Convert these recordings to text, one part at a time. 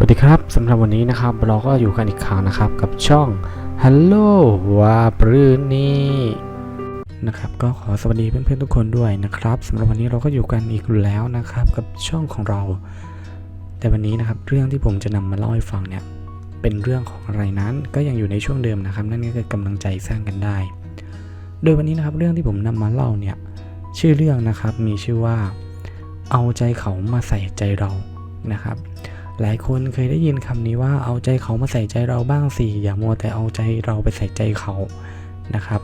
วัสดีครับสำหรับวันนี้นะครับเราก็อยู่กันอีกครั้งนะครับกับช่อง Hello วาปรืนนี่นะครับก็ขอสวัสดีเพื่อนๆทุกคนด้วยนะครับสำหรับวันนี้เราก็อยู่กันอีกแล้วนะครับกับช่องของเรา แต่วันนี้นะครับเรื่องที่ผมจะนำมาเล่าให้ฟังเนี่ยเป็นเรื่องของอะไรนั้นก็ยังอยู่ในช่วงเดิมนะครับ นั่นก็คือกำลังใจสร้างกันได้ โดยวันนี้นะครับเรื่องที่ผมนำมาเล่าเนี่ยชื่อเรื่องนะครับมีชื่อว่า เอาใจเขามาใส่ใจเรานะครับ หลายคนเคยได้ยินคำนี้ว่าเอาใจเขามาใส่ใจเราบ้างสิอย่ามัวแต่เอาใจเราไปใส่ใจเขานะครับ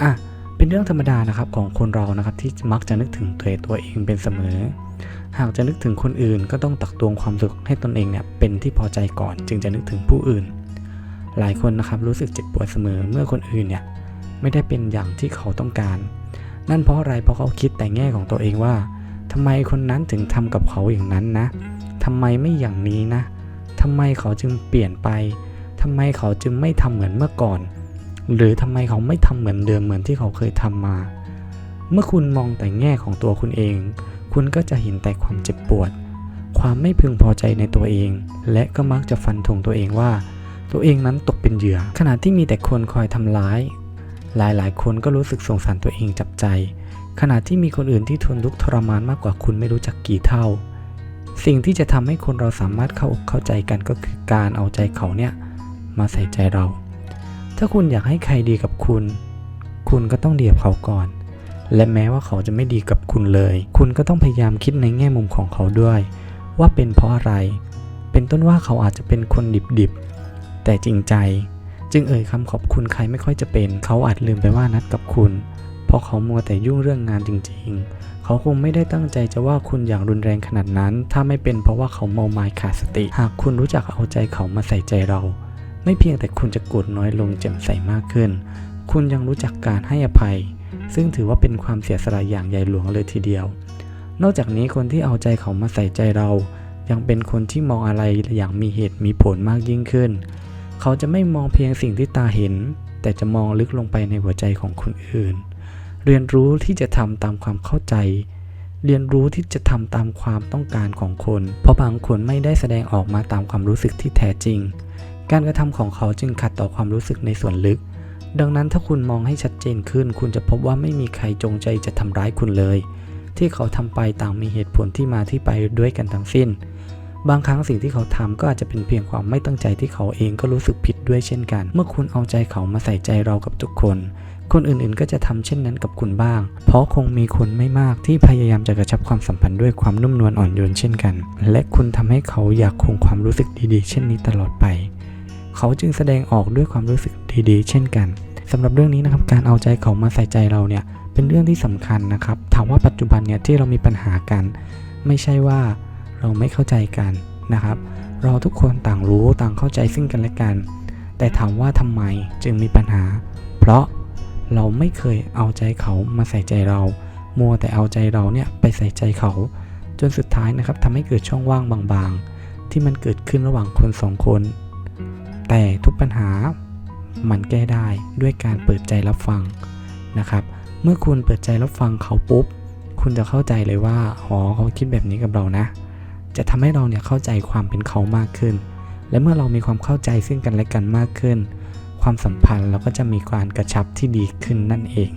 อะเป็นเรื่องธรรมดานะครับของคนเรานะครับที่มักจะนึกถึงตัวตัวเองเป็นเสมอ หากจะนึกถึงคนอื่นก็ต้องตักตวงความสุขให้ตนเองเนี่ยเป็นที่พอใจก่อนจึงจะนึกถึงผู้อื่น หลายคนนะครับรู้สึกเจ็บปวดเสมอเมื่อคนอื่นเนี่ยไม่ได้เป็นอย่างที่เขาต้องการ นั่นเพราะอะไรเพราะเขาคิดแต่แง่ของตัวเองว่าทำไมคนนั้นถึงทำกับเขาอย่างนั้นนะ ทำไมไม่อย่างนี้นะทำไมเขาจึงเปลี่ยนไปทำไมเขาจึงไม่ทำเหมือนเมื่อก่อน หรือทำไมเขาไม่ทำเหมือนเดิมเหมือนที่เขาเคยทำมา เมื่อคุณมองแต่แง่ของตัวคุณเอง คุณก็จะเห็นแต่ความเจ็บปวด ความไม่พึงพอใจในตัวเอง และก็มักจะฟันธงตัวเองว่า ตัวเองนั้นตกเป็นเหยื่อ ขณะที่มีแต่คนคอยทำร้าย หลายๆคนก็รู้สึกสงสารตัวเองจับใจ ขณะที่มีคนอื่นที่ทนทุกข์ทรมานมากกว่าคุณไม่รู้จักกี่เท่า สิ่งที่จะทำให้คนเราสามารถเข้าอกเข้าใจกันก็คือการเอาใจเขาเนี่ยมาใส่ใจเรา ถ้าคุณอยากให้ใครดีกับคุณ คุณก็ต้องดีกับเขาก่อน และแม้ว่าเขาจะไม่ดีกับคุณเลย คุณก็ต้องพยายามคิดในแง่มุมของเขาด้วย ว่าเป็นเพราะอะไร เป็นต้นว่าเขาอาจจะเป็นคนดิบๆ แต่จริงใจ จึงเอ่ยคำขอบคุณใครไม่ค่อยจะเป็น เขาอาจลืมไปว่านัดกับคุณ เพราะเขามัวแต่ยุ่งเรื่องงานจริง ๆ เขาคงไม่ได้ตั้งใจจะว่าคุณอย่างรุนแรงขนาดนั้น ถ้าไม่เป็นเพราะว่าเขาเมาไม้ขาดสติ หากคุณรู้จักเอาใจเขามาใส่ใจเรา ไม่เพียงแต่คุณจะโกรธน้อยลงแจ่มใสมากขึ้น คุณยังรู้จักการให้อภัย ซึ่งถือว่าเป็นความเสียสละอย่างใหญ่หลวงเลยทีเดียว นอกจากนี้คนที่เอาใจเขามาใส่ใจเรา ยังเป็นคนที่มองอะไรอย่างมีเหตุมีผลมากยิ่งขึ้น เขาจะไม่มองเพียงสิ่งที่ตาเห็น แต่จะมองลึกลงไปในหัวใจของคนอื่น เรียนรู้ที่จะทำตามความเข้าใจ เรียนรู้ที่จะทำตามความต้องการของคน เพราะบางคนไม่ได้แสดงออกมาตามความรู้สึกที่แท้จริง การกระทำของเขาจึงขัดต่อความรู้สึกในส่วนลึก ดังนั้นถ้าคุณมองให้ชัดเจนขึ้น คุณจะพบว่าไม่มีใครจงใจจะทำร้ายคุณเลย ที่เขาทำไปต่างมีเหตุผลที่มาที่ไปด้วยกันทั้งสิ้น บางครั้งสิ่งที่เขาทำก็อาจจะเป็นเพียงความไม่ตั้งใจที่เขาเองก็รู้สึกผิดด้วยเช่นกัน เมื่อคุณเอาใจเขามาใส่ใจเรากับทุกคนคนอื่นๆ ก็จะทำเช่นนั้นกับคุณบ้าง เพราะคงมีคนไม่มากที่พยายามจะกระชับความสัมพันธ์ด้วยความนุ่มนวลอ่อนโยนเช่นกัน และคุณทำให้เขาอยากคงความรู้สึกดีๆ เช่นนี้ตลอดไป เขาจึงแสดงออกด้วยความรู้สึกดีๆ เช่นกันสำหรับเรื่องนี้นะครับการเอาใจเขามาใส่ใจเราเนี่ยเป็นเรื่องที่สำคัญนะครับ ถามว่าปัจจุบันเนี่ยที่เรามีปัญหากัน ไม่ใช่ว่าเราไม่เข้าใจกันนะครับ เราทุกคนต่างรู้ต่างเข้าใจซึ่งกันและกัน แต่ถามว่าทำไมจึงมีปัญหา เพราะ เราไม่เคยเอาใจเขามาใส่ใจเรา มัวแต่เอาใจเราเนี่ยไปใส่ใจเขา จนสุดท้ายนะครับทำให้เกิดช่องว่างบางๆ ที่มันเกิดขึ้นระหว่างคนสองคน แต่ทุกปัญหามันแก้ได้ด้วยการเปิดใจรับฟังนะครับ เมื่อคุณเปิดใจรับฟังเขาปุ๊บ คุณจะเข้าใจเลยว่าอ๋อเขาคิดแบบนี้กับเรานะ จะทำให้เราเนี่ยเข้าใจความเป็นเขามากขึ้น และเมื่อเรามีความเข้าใจซึ่งกันและกันมากขึ้น ความสัมพันธ์เราก็จะมีการกระชับที่ดีขึ้นนั่นเอง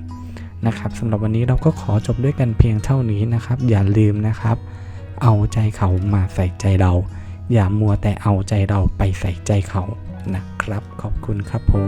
นะครับสำหรับวันนี้เราก็ขอจบด้วยกันเพียงเท่านี้นะครับ อย่าลืมนะครับ เอาใจเขามาใส่ใจเรา อย่ามัวแต่เอาใจเราไปใส่ใจเขานะครับ ขอบคุณครับผม